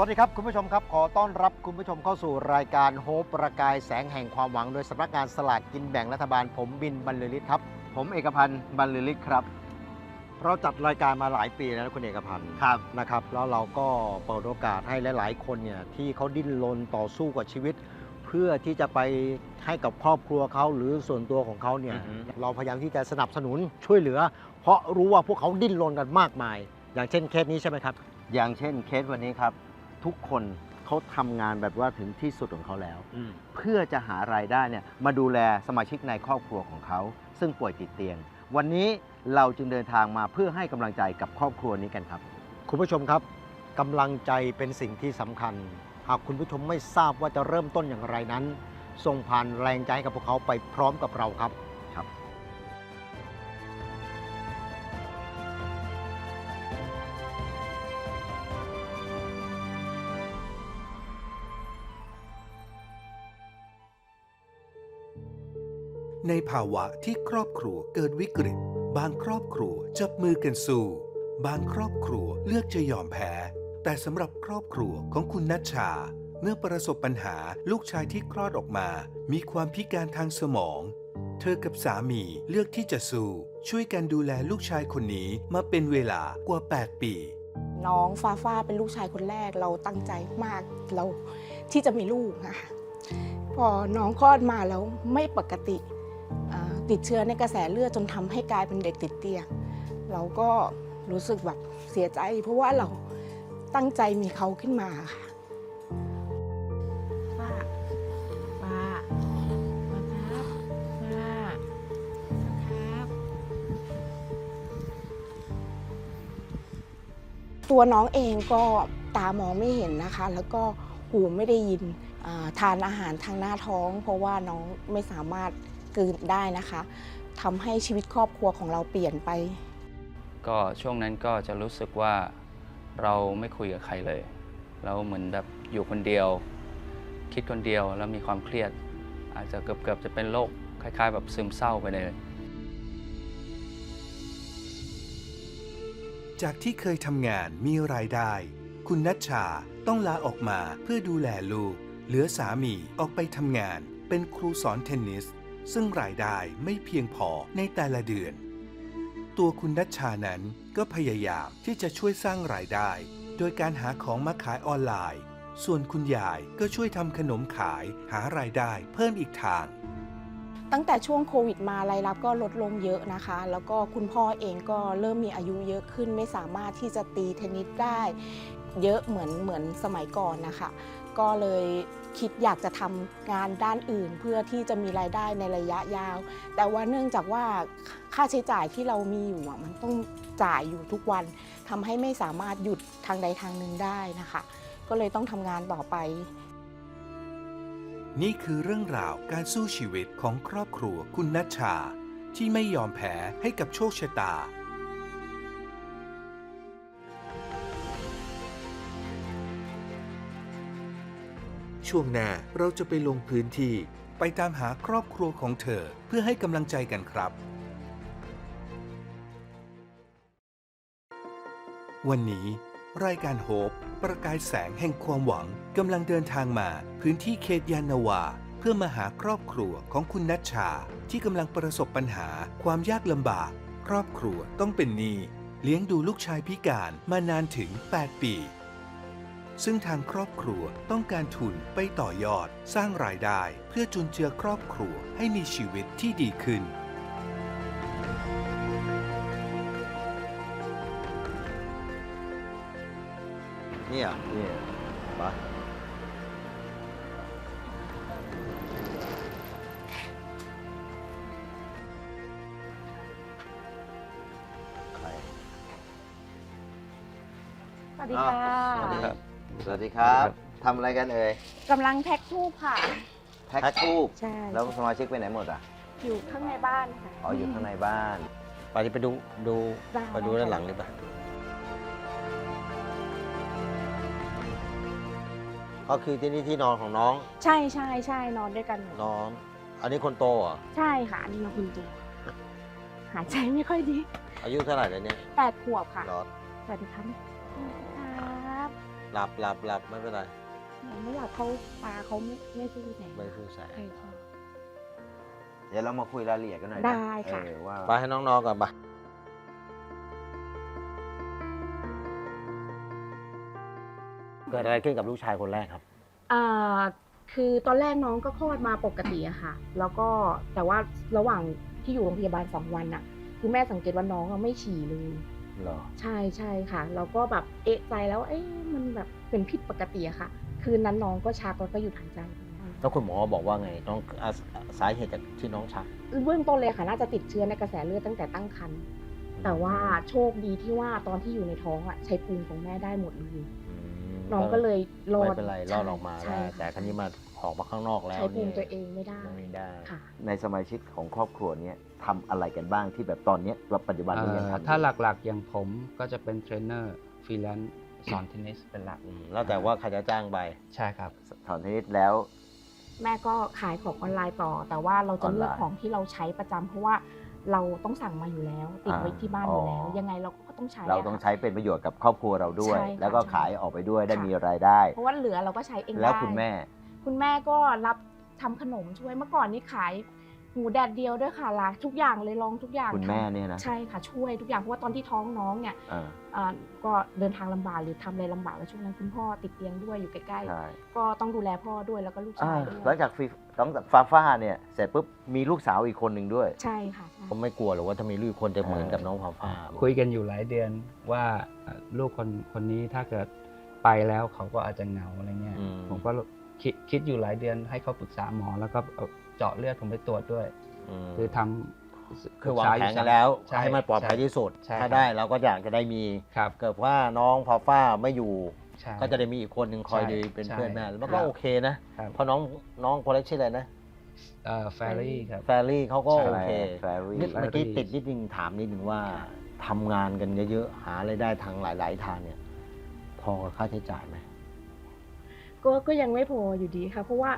สวัสดีครับคุณผู้ชมครับ ขอต้อนรับคุณผู้ชมเข้าสู่รายการโฮปประกายแสงแห่งความหวัง โดยสำนักงานสลากกินแบ่งรัฐบาล ผมบินบรรลือฤทธิ์ครับ ผมเอกพันธ์บรรลือฤทธิ์ครับ เราจัดรายการมาหลายปีแล้วนะคุณเอกพันธ์ครับนะครับ แล้วเราก็เปิดโอกาสให้หลาย ๆ คนเนี่ยที่เขาดิ้นรนต่อสู้กับชีวิต เพื่อที่จะไปให้กับครอบครัวเขาหรือส่วนตัวของเขาเนี่ยอือฮึเราพยายามที่จะสนับสนุนช่วยเหลือ เพราะรู้ว่าพวกเขาดิ้นรนกันมากมาย อย่างเช่นเคสนี้ใช่ไหมครับ อย่างเช่นเคสวันนี้ครับ ทุกคนเขาทำงานแบบว่าถึงที่สุดของเขาแล้วเพื่อจะหารายได้เนี่ยมาดูแลสมาชิกในครอบครัวของเขา ซึ่งป่วยติดเตียง วันนี้เราจึงเดินทางมาเพื่อให้กำลังใจกับครอบครัวนี้กันครับ คุณผู้ชมครับกำลังใจเป็นสิ่งที่สำคัญ หากคุณผู้ชมไม่ทราบว่าจะเริ่มต้นอย่างไรนั้น ส่งผ่านแรงใจให้กับพวกเขาไปพร้อมกับเราครับ ในภาวะที่ครอบครัวเกิดวิกฤต บางครอบครัวจับมือกันสู้ บางครอบครัวเลือกจะยอมแพ้ แต่สำหรับครอบครัวของคุณนัชชา เมื่อประสบปัญหาลูกชายที่คลอดออกมา มีความพิการทางสมอง เธอกับสามีเลือกที่จะสู้ ช่วยกันดูแลลูกชายคนนี้มาเป็นเวลากว่า 8 ปี น้องฟาฟาเป็นลูกชายคนแรกเราตั้งใจมากเราที่จะมีลูกนะคะพอน้องคลอดมาแล้วไม่ปกติ ติดเชื้อในกระแสเลือดจนทำให้กลายเป็นเด็กติดเตียง เราก็รู้สึกแบบเสียใจ เพราะว่าเราตั้งใจมีเขาขึ้นมาค่ะป้าป้าป้าป้าครับ ตัวน้องเองก็ตามองไม่เห็นนะคะ แล้วก็หูไม่ได้ยินทานอาหารทางหน้าท้อง เพราะว่าน้องไม่สามารถ กลืนได้นะคะทำให้ชีวิตครอบครัวของเราเปลี่ยนไป ก็ช่วงนั้นก็จะรู้สึกว่าเราไม่คุยกับใครเลย เราเหมือนแบบอยู่คนเดียว คิดคนเดียวแล้วมีความเครียด อาจจะเกือบเกือบๆจะเป็นโรคคล้ายๆ แบบซึมเศร้าไปเลย จากที่เคยทำงานมีรายได้ คุณนัชชาต้องลาออกมาเพื่อดูแลลูก เหลือสามีออกไปทำงาน เป็นครูสอนเทนนิส ซึ่งรายได้ไม่เพียงพอในแต่ละเดือน ตัวคุณนัชชานั้นก็พยายามที่จะช่วยสร้างรายได้ โดยการหาของมาขายออนไลน์ ส่วนคุณยายก็ช่วยทำขนมขายหารายได้เพิ่มอีกทางตั้งแต่ช่วงโควิดมารายรับก็ลดลงเยอะนะคะ แล้วก็คุณพ่อเองก็เริ่มมีอายุเยอะขึ้นไม่สามารถที่จะตีเทนนิสได้ เยอะเหมือนเหมือนสมัยก่อนนะคะ ก็เลยคิดอยากจะทำงานด้านอื่น เพื่อที่จะมีรายได้ในระยะยาว แต่ว่าเนื่องจากว่าค่าใช้จ่ายที่เรามีอยู่มันต้องจ่ายอยู่ทุกวันทำให้ไม่สามารถหยุดทางใดทางหนึ่งได้นะคะ ก็เลยต้องทำงานต่อไป นี่คือเรื่องราวการสู้ชีวิตของครอบครัวคุณนัชชา ที่ไม่ยอมแพ้ให้กับโชคชะตา ช่วงหน้าเราจะไปลงพื้นที่ ไปตามหาครอบครัวของเธอเพื่อให้กำลังใจกันครับ วันนี้ รายการโฮปประกายแสงแห่งความหวังกำลังเดินทางมาพื้นที่เขตยานนาวา เพื่อมาหาครอบครัวของคุณนัชชา ที่กำลังประสบปัญหาความยากลำบาก ครอบครัวต้องเป็นหนี้เลี้ยงดูลูกชายพิการมานานถึง 8 ปี ซึ่งทางครอบครัวต้องการทุนไปต่อยอด สร้างรายได้เพื่อจุนเจือครอบครัวให้มีชีวิตที่ดีขึ้น เนี่ยเนี่ยมาสวัสดีค่ะ สวัสดีครับ สวัสดีครับทำอะไรกันเอ่ยกำลังแพ็คทูบค่ะ แพ็คทูบใช่ แล้วสมาชิกไปไหนหมดอะอยู่ข้างในบ้านค่ะ อ๋ออยู่ข้างในบ้านไปไปดูดูได้ ไปดูด้านหลังเลยปะก็คือที่นี่ที่นอนของน้องใช่ใช่ใช่นอนด้วยกันน้อง อันนี้คนโตเหรอใช่ค่ะ อันนี้น้องคุณตัว หายใจไม่ค่อยดีอายุเท่าไหร่แล้วเนี่ยแปดขวบค่ะรอดสวัสดีครับครับห ลับหลับหลับไม่เป็นไรไม่อยากเขาตาเขาไม่ไม่สู้แสงไม่สู้แสง ใช่ค่ะ เดี๋ยวเรามาคุยรายละเอียดกันหน่อยนะได้ค่ะ เออว่าไปให้น้องนอนก่อนปะเกิดอะไรขึ้นกับลูกชายคนแรกครับ อ่าคือตอนแรกน้องก็คลอดมาปกติอะค่ะ แล้วก็แต่ว่าระหว่างที่อยู่โรงพยาบาลสองวันอะคือแม่สังเกตว่าน้องอะไม่ฉี่เลย เหรอใช่ใช่ค่ะแล้วก็แบบเอะใจแล้วเอ๊ะมันแบบเป็นผิดปกติอะค่ะ คืนนั้นน้องก็ชักแล้วก็หยุดหายใจแล้วคุณหมอบอกว่าไงน้องอะสาเหตุจากที่น้องชัก เบื้องต้นเลยค่ะน่าจะติดเชื้อในกระแสเลือดตั้งแต่ตั้งครรภ์แต่ว่าโชคดีที่ว่าตอนที่อยู่ในท้องอะใช้ปูนของแม่ได้หมดเลยมน้องก็เลยรอดไม่เป็นไรรอดออกมาใช่ได้ค่ะแต่ครั้นี้มา ออกมาข้างนอกแล้วใช้ภูมินี่ตัวเองไม่ได้ไม่ได้ค่ะในสมาชิกของครอบครัวเนี้ยทำอะไรกันบ้างที่แบบตอนเนี้ยว่าปัจจุบันนี้ยังเอ่อทำอยู่ถ้าหลักๆอย่างผมก็จะเป็นเทรนเนอร์ฟรีแลนซ์สอนเทนนิสเป็นหลักอืมแล้วแต่ว่าใครจะจ้างไปใช่ครับสอนเทนนิสแล้ว แม่ก็ขายของออนไลน์ต่อ แต่ว่าเราจะเลือกออนไลน์ของที่เราใช้ประจำเพราะว่าเราต้องสั่งมาอยู่แล้ว ติดไว้อ่าที่บ้านอยู่แล้วอ๋อยังไงเราก็ต้องใช้ เราต้องะค่ะใช้เป็นประโยชน์กับครอบครัวเราด้วยใช่ค่ะแล้วก็ใช่ขายออกไปด้วยได้ค่ะมีรายได้ เพราะว่าเหลือเราก็ใช้เองได้แล้วคุณแม่ คุณแม่ก็รับทำขนมช่วยเมื่อก่อนนี่ขายหมูแดดเดียวด้วยค่ะลาทุกอย่างเลยลองทุกอย่างคุณแม่เนี่ยนะใช่ค่ะช่วยทุกอย่างเพราะว่าตอนที่ท้องน้องเนี่ยอ่าอ่าก็เดินทางลำบากหรือทำอะไรลำบากแล้วช่วงนั้นคุณพ่อติดเตียงด้วยอยู่ใกล้ใช่ๆก็ต้องดูแลพ่อด้วยแล้วก็ลูกอ่าชายด้วยหลังจากฟีต้องฟ้าฟ้าเนี่ยเสร็จปุ๊บมีลูกสาวอีกคนหนึ่งด้วยใช่ค่ะใช่ผมไม่กลัวหรอกว่าถ้ามีลูกคนจะเหมือนกับน้องฟ้าฟ้าคุยกันอยู่หลายเดือนว่าเอ่อลูกคนคนนี้ถ้าเกิดไปแล้วเขาก็อาจจะเหงาอะไรเงี้ยอืมผมก็ คิดคิดอยู่หลายเดือนให้เขาปรึกษาหมอแล้วก็เอาเจาะเลือดผมไปตรวจด้วยมคือทำคือวางแผนกันแล้วใช่ให้มันปลอดภัยที่สุด ใช่ถ้าครับได้เราก็อยากจะได้มี ครับเกิดว่าน้องฟ้าฟ้าไม่อยู่ ใช่ ก็จะได้มีอีกคนหนึ่งคอยใช่ดูเป็นใช่เพื่อนแม่แล้วมันครัก็บโอเคนะ ครับ เพราะน้องน้องคนเล็กชื่ออะไรนะ เอ่อแฟรี่ครับ แฟรี่เขาก็ใช่โอเคแฟรี่ นิดเมื่อกี้ Fairy ติดนิดนึงถามนิดนึงว่าทำงานกันเยอะๆ หาไรายได้ทางหลาย ๆ ทางเนี่ย พอกับค่าใช้จ่ายไหม ก็ก็ยังไม่พออยู่ดีค่ะ เพราะว่า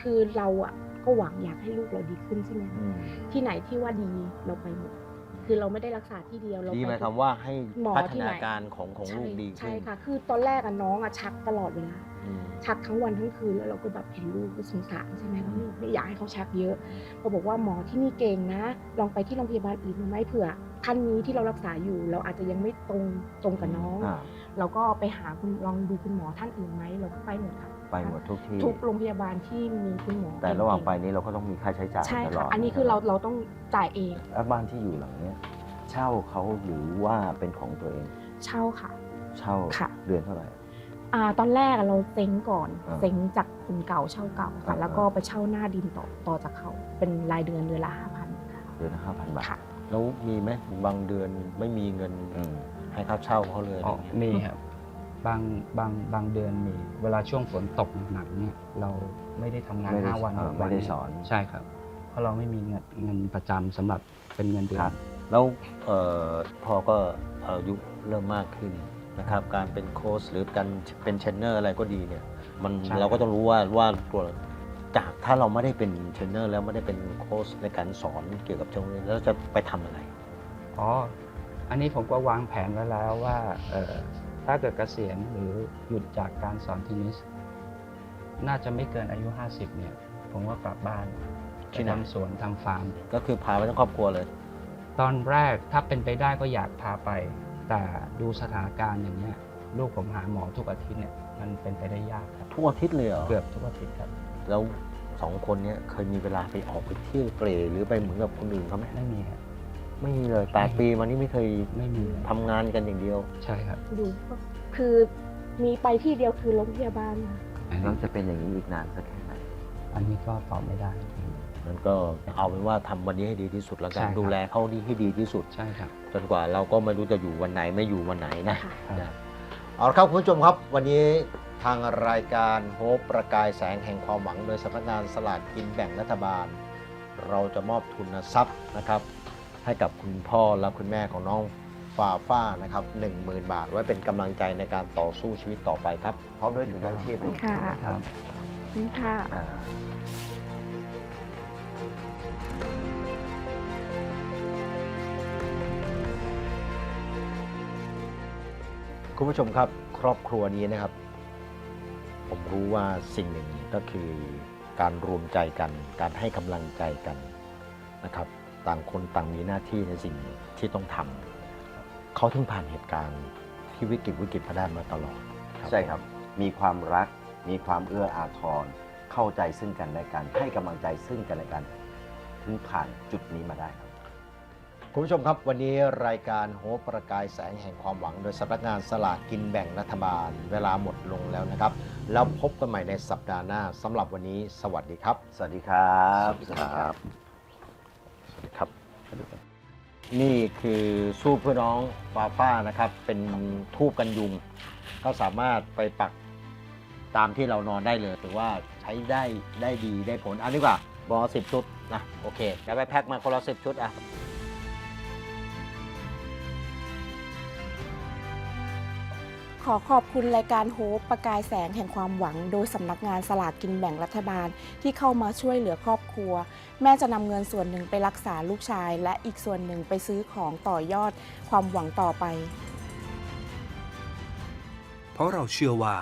คือเราอะก็หวังอยากให้ลูกเราดีขึ้นใช่ไหมคะอืมที่ไหนที่ว่าดีเราไปหมดคือเราไม่ได้รักษาที่เดียวเราดีไหมไปคำว่าให้หมอพัฒที่ไหนนาการของของลูกดีขึ้ใช่นค่ะ คือตอนแรกอะน้องอะชักตลอดเวลาอืมชักทั้งวันทั้งคืนแล้วเราก็แบบเห็นลูกก็สงสารใช่ไหมเราไม่ไม่อยากให้เขาชักเยอะพอบอกว่าหมอที่นี่เก่งนะ ลองไปที่โรงพยาบาลอื่นดูไหมเผื่อท่านนี้ที่เรารักษาอยู่ เราอาจจะยังไม่ตรงตรงกับน้อง อ่าเราก็ไปหาคุณลองดูคุณหมอท่านอื่นไหมเราก็ไปหมดค่ะ ไปหมดทุกที่ ทุกโรงพยาบาลที่มีคุณหมอแต่ระหว่างไปเก่นี้เราก็ต้องมีค่าใช้จ่ายใช่ตลอค่ะดอันนี้คือเราเราต้องจ่ายเองแล้วบ้านที่อยู่หลังเนี้ยเช่าเขาหรือว่าเป็นของตัวเอง เช่าค่ะ เช่าค่ะ เดือนเท่าไหร่ อ่าตอนแรกอะเราเซ้งก่อนอ่าเซ้งจากคนเก่าเช่าเก่าค่ะอ่าแล้วก็ไปเช่าหน้าดินต่อต่อจากเขาเป็นรายเดือนเดือนละห้าพันค่ะเดือนละห้าพันบาทค่ะ แล้วมีไหมบางเดือนไม่มีเงินอืม ให้ค่าเช่าเขาเลยอ๋ออะไรเงี้ยมีครับบางบางบางเดือนมี เวลาช่วงฝนตกหนักๆเนี่ยเราไม่ได้ทำงานไม่ได้ห้าวันเอ่อหกไม่ได้เยสอน ใช่ครับ เพราะเราไม่มีเงินเงินประจำสำหรับเป็นเงินเดือครัน บ แล้วเอ่อพอก็อายุเริ่มมากขึ้นนะครับ การเป็นโค้ชหรือการเป็นเทรนเนอร์อะไรก็ดีเนี่ย มันใช่ เราก็ต้องรู้ว่าว่าตัวจากถ้าเราไม่ได้เป็นเทรนเนอร์แล้วไม่ได้เป็นโค้ชในการสอนเกี่ยวกับตรงนี้แล้วจะไปทำอะไร อ๋อ อันนี้ผมก็วางแผนไว้แล้วว่าเอ่อถ้าเกิดเกษียณหรือหยุดจากการสอนเทนนิส น่าจะไม่เกินอายุ 50 เนี่ย ผมว่ากลับบ้านที่ไปไหนทำสวนทำฟาร์ม ก็คือพาไปทั้งครอบครัวเลย ตอนแรกถ้าเป็นไปได้ก็อยากพาไป แต่ดูสถานการณ์อย่างเนี้ยลูกผมหาหมอทุกอาทิตย์เนี่ยมันเป็นไปได้ยากครับทุกอาทิตย์เลยเหรอเกือบทุกอาทิตย์ครับ แล้วสองคนเนี้ยเคยมีเวลาไปออกไปเที่ยวเตรหรือไปเหมือนกับคนอื่นเขาไหมไม่มีครับ ไม่มีเลยแปดปีมานี้ไม่เคยไม่มีทำงานกันอย่างเดียว ใช่ครับดูก็คือมีไปที่เดียวคือโรงพยาบาลค่ะอันแล้วนี้จะเป็นอย่างนี้อีกนานสักแค่ไหนอันนี้ก็ตอบไม่ได้ นั้นก็เอาเป็นว่าทำวันนี้ให้ดีที่สุดแล้วกันใช่ครับ ดูแลเขาดีให้ดีที่สุด ใช่ครับ จนกว่าเราก็ไม่รู้จะอยู่วันไหนไม่อยู่วันไหนนะ ค่ะ นะโเอาละครับคุณผู้ชมครับ วันนี้ทางรายการโฮปประกายแสงแห่งความหวัง โดยสำนักงานสลากกินแบ่งรัฐบาล เราจะมอบทุนทรัพย์นะครับ ให้กับคุณพ่อและคุณแม่ของน้องฟาฟ้านะครับ10,000 บาท ไว้เป็นกำลังใจในการต่อสู้ชีวิตต่อไปครับ พร้อมด้วยถุงยางชีพค่ะ ครับนี่ค่ะ อ่าคุณผู้ชมครับครอบครัวนี้นะครับ ผมรู้ว่าสิ่งหนึ่งก็คือการรวมใจกัน การให้กำลังใจกันนะครับ ต่างคนต่างมีหน้าที่ในสิ่งที่ต้องทำเขาถึงผ่านเหตุการณ์ที่วิกฤตวิกฤตมาได้มาตลอดใช่ครับ มีความรัก มีความเอื้ออาทร เข้าใจซึ่งกันและกัน ให้กำลังใจซึ่งกันและกัน ถึงผ่านจุดนี้มาได้ครับ คุณผู้ชมครับวันนี้รายการโฮปประกายแสงแห่งความหวัง โดยสำนักงานสลากกินแบ่งรัฐบาล เวลาหมดลงแล้วนะครับ แล้วพบกันใหม่ในสัปดาห์หน้าสำหรับวันนี้ สวัสดีครับ สวัสดีครับ สวัสดีครับสวัสดี ครับนี่คือสู้เพื่อน้องฟาฟ้านะครับ เป็นทูบกันยุง ก็สามารถไปปักตามที่เรานอนได้เลยถือว่าใช้ได้ได้ดีได้ผลอันนี้กว่าบอสิบชุดนะโอเค แล้วไปแพ็คมาคนละสิบชุดอะ ขอขอบคุณรายการโฮปประกายแสงแห่งความหวัง โดยสำนักงานสลากกินแบ่งรัฐบาลที่เข้ามาช่วยเหลือครอบครัว แม่จะนำเงินส่วนหนึ่งไปรักษาลูกชาย และอีกส่วนหนึ่งไปซื้อของต่อยอดความหวังต่อไป เพราะเราเชื่อว่า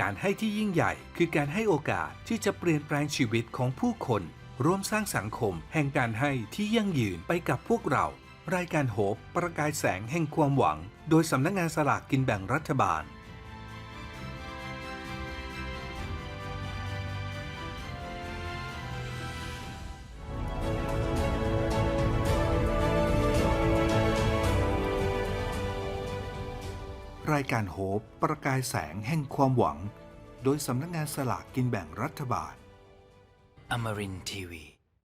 การให้ที่ยิ่งใหญ่คือการให้โอกาสที่จะเปลี่ยนแปลงชีวิตของผู้คน ร่วมสร้างสังคม แห่งการให้ที่ยั่งยืนไปกับพวกเรา รายการโหบประกายแสงแห่งความหวัง โดยสำนักงานสลากกินแบ่งรัฐบาล รายการโหบประกายแสงแห่งความหวัง โดยสำนักงานสลากกินแบ่งรัฐบาล Amarin Tiwi.